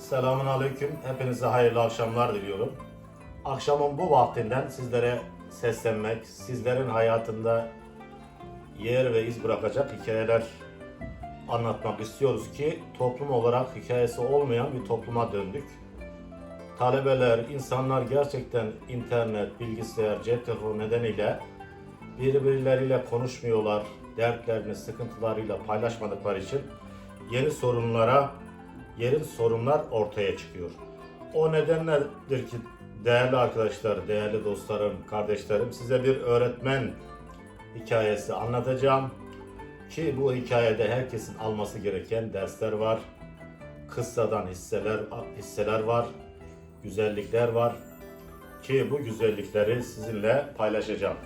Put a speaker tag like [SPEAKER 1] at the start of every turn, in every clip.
[SPEAKER 1] Selamun Aleyküm. Hepinize hayırlı akşamlar diliyorum. Akşamın bu vaktinden sizlere seslenmek, sizlerin hayatında yer ve iz bırakacak hikayeler anlatmak istiyoruz ki toplum olarak hikayesi olmayan bir topluma döndük. Talebeler, insanlar gerçekten internet, bilgisayar, cep telefonu nedeniyle birbirleriyle konuşmuyorlar, dertlerini, sıkıntılarıyla paylaşmadıkları için yeni sorunlara, yerin sorunlar ortaya çıkıyor. O nedenledir ki değerli arkadaşlar, değerli dostlarım, kardeşlerim size bir öğretmen hikayesi anlatacağım. Ki bu hikayede herkesin alması gereken dersler var. Kıssadan hisseler, hisseler var. Güzellikler var. Ki bu güzellikleri sizinle paylaşacağım.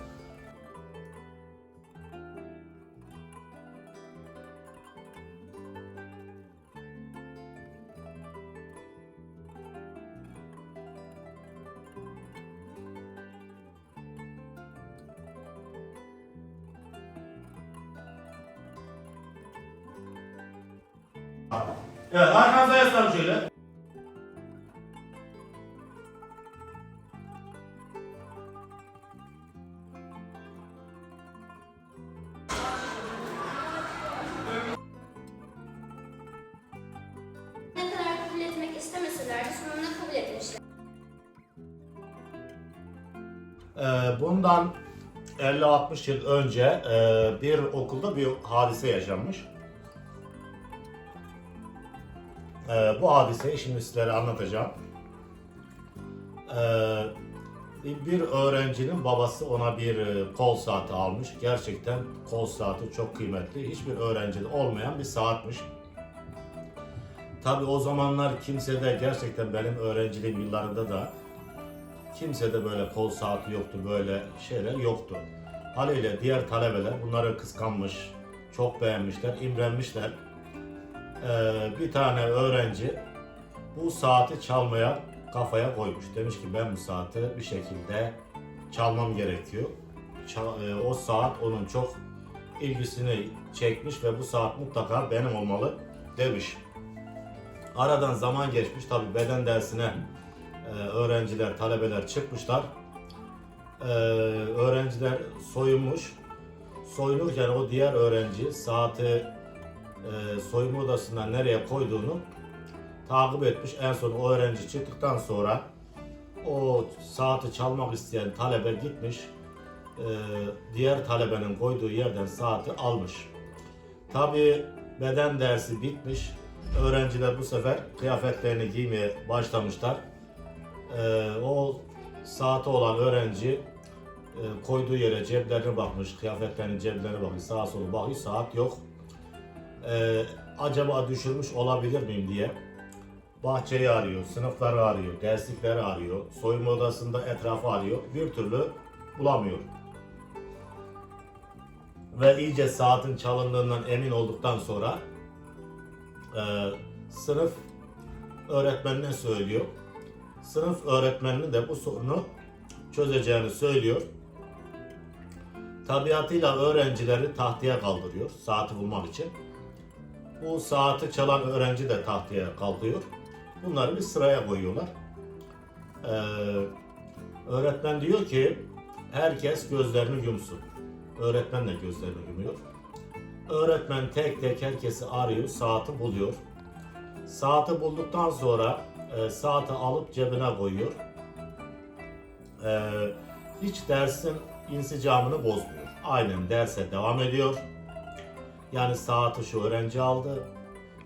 [SPEAKER 1] Evet, arkanıza yaslanın şöyle.
[SPEAKER 2] Ne kadar kabul etmek istemeseler de sonunda kabul etmişler.
[SPEAKER 1] Ee, bundan 50-60 yıl önce e, bir okulda bir hadise yaşanmış. Ee, bu hadiseyi şimdi sizlere anlatacağım. Ee, bir öğrencinin babası ona bir e, kol saati almış. Gerçekten kol saati çok kıymetli. Hiçbir öğrencide olmayan bir saatmiş. Tabi o zamanlar kimsede gerçekten benim öğrenciliğim yıllarında da kimsede böyle kol saati yoktu, böyle şeyler yoktu. Haliyle diğer talebeler bunları kıskanmış, çok beğenmişler, imrenmişler. Ee, bir tane öğrenci bu saati çalmaya kafaya koymuş. Demiş ki ben bu saati bir şekilde çalmam gerekiyor. E, o saat onun çok ilgisini çekmiş ve bu saat mutlaka benim olmalı demiş. Aradan zaman geçmiş tabi beden dersine e, öğrenciler, talebeler çıkmışlar. E, öğrenciler soyunmuş. Soyunurken o diğer öğrenci saati e, soyunma odasından nereye koyduğunu takip etmiş. En son o öğrenci çıktıktan sonra o saati çalmak isteyen talebe gitmiş. e, diğer talebenin koyduğu yerden saati almış. Tabi beden dersi bitmiş. Öğrenciler bu sefer kıyafetlerini giymeye başlamışlar. Ee, o saati olan öğrenci e, koyduğu yere ceplerine bakmış, kıyafetlerinin ceplerine bakmış, sağa sola bakıyor, saat yok. Ee, acaba düşürmüş olabilir miyim diye bahçeyi arıyor, sınıfları arıyor, derslikleri arıyor, soyunma odasında etrafı arıyor, bir türlü bulamıyor. Ve iyice saatin çalındığından emin olduktan sonra e, sınıf öğretmenine söylüyor. Sınıf öğretmeninin de bu sorunu çözeceğini söylüyor. Tabiatıyla öğrencileri tahtaya kaldırıyor saati bulmak için. Bu saati çalan öğrenci de tahtaya kalkıyor. Bunları bir sıraya koyuyorlar. Ee, öğretmen diyor ki herkes gözlerini yumsun. Öğretmen de gözlerini yumuyor. Öğretmen tek tek herkesi arıyor, saati buluyor. Saati bulduktan sonra e, saati alıp cebine koyuyor. E, hiç dersin insicamını bozmuyor. Aynen derse devam ediyor. Yani saati şu öğrenci aldı.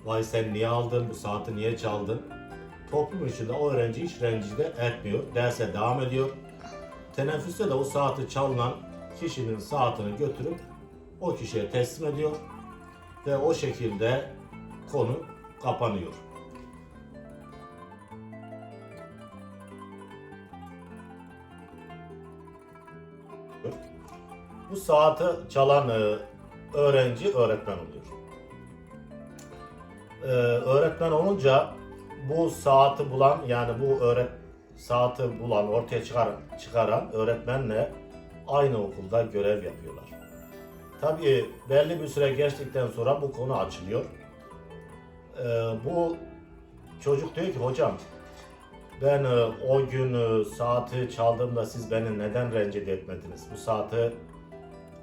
[SPEAKER 1] Vay sen niye aldın, bu saati niye çaldın? Toplum içinde o öğrenci hiç rencide etmiyor. Derse devam ediyor. Teneffüste de o saati çalınan kişinin saatini götürüp o kişiye teslim ediyor. Ve o şekilde konu kapanıyor. Bu saati çalan e, öğrenci öğretmen oluyor. E, öğretmen olunca bu saati bulan yani bu öğret saati bulan ortaya çıkar, çıkaran öğretmenle aynı okulda görev yapıyorlar. Tabii belli bir süre geçtikten sonra bu konu açılıyor. E, bu çocuk diyor ki hocam ben e, o gün e, saati çaldığımda siz beni neden rencide etmediniz? Bu saati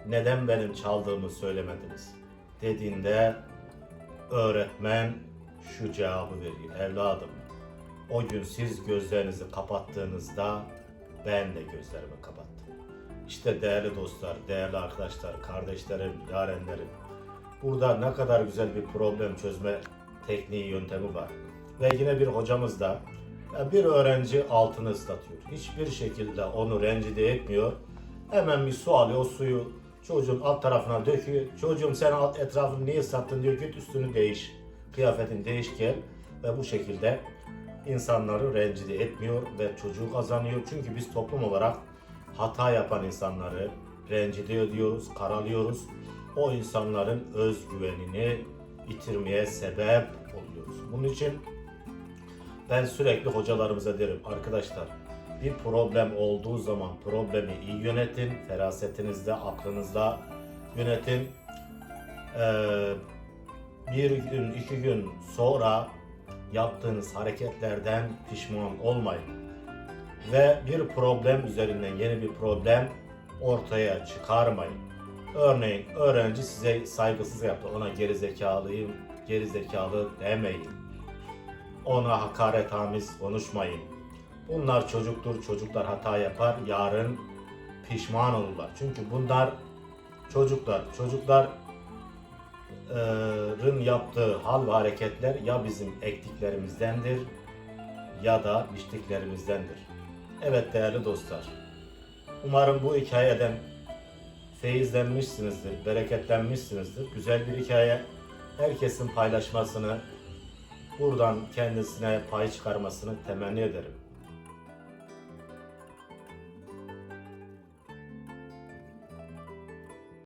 [SPEAKER 1] neden benim çaldığımı söylemediniz? Dediğinde öğretmen şu cevabı veriyor. Evladım o gün siz gözlerinizi kapattığınızda ben de gözlerimi kapattım. İşte değerli dostlar, değerli arkadaşlar, kardeşlerim, yarenlerim. Burada ne kadar güzel bir problem çözme tekniği, yöntemi var. Ve yine bir hocamız da bir öğrenci altını ıslatıyor. Hiçbir şekilde onu rencide etmiyor. Hemen bir su alıyor, o suyu çocuğun alt tarafına döküyor. Çocuğum sen alt etrafını niye ıslattın diyor. Git üstünü değiş. Kıyafetin değiş gel. Ve bu şekilde insanları rencide etmiyor ve çocuğu kazanıyor. Çünkü biz toplum olarak hata yapan insanları rencide ediyoruz, karalıyoruz. O insanların özgüvenini yitirmeye sebep oluyoruz. Bunun için ben sürekli hocalarımıza derim arkadaşlar bir problem olduğu zaman problemi iyi yönetin, ferasetinizde, aklınızda yönetin. Ee, bir gün, iki gün sonra yaptığınız hareketlerden pişman olmayın. Ve bir problem üzerinden yeni bir problem ortaya çıkarmayın. Örneğin öğrenci size saygısız yaptı, ona gerizekalıyım, gerizekalı demeyin. Ona hakaretamiz konuşmayın. Bunlar çocuktur, çocuklar hata yapar, yarın pişman olurlar. Çünkü bunlar çocuklar, çocukların yaptığı hal ve hareketler ya bizim ektiklerimizdendir ya da biçtiklerimizdendir. Evet değerli dostlar, umarım bu hikayeden feyizlenmişsinizdir, bereketlenmişsinizdir. Güzel bir hikaye. Herkesin paylaşmasını, buradan kendisine pay çıkarmasını temenni ederim.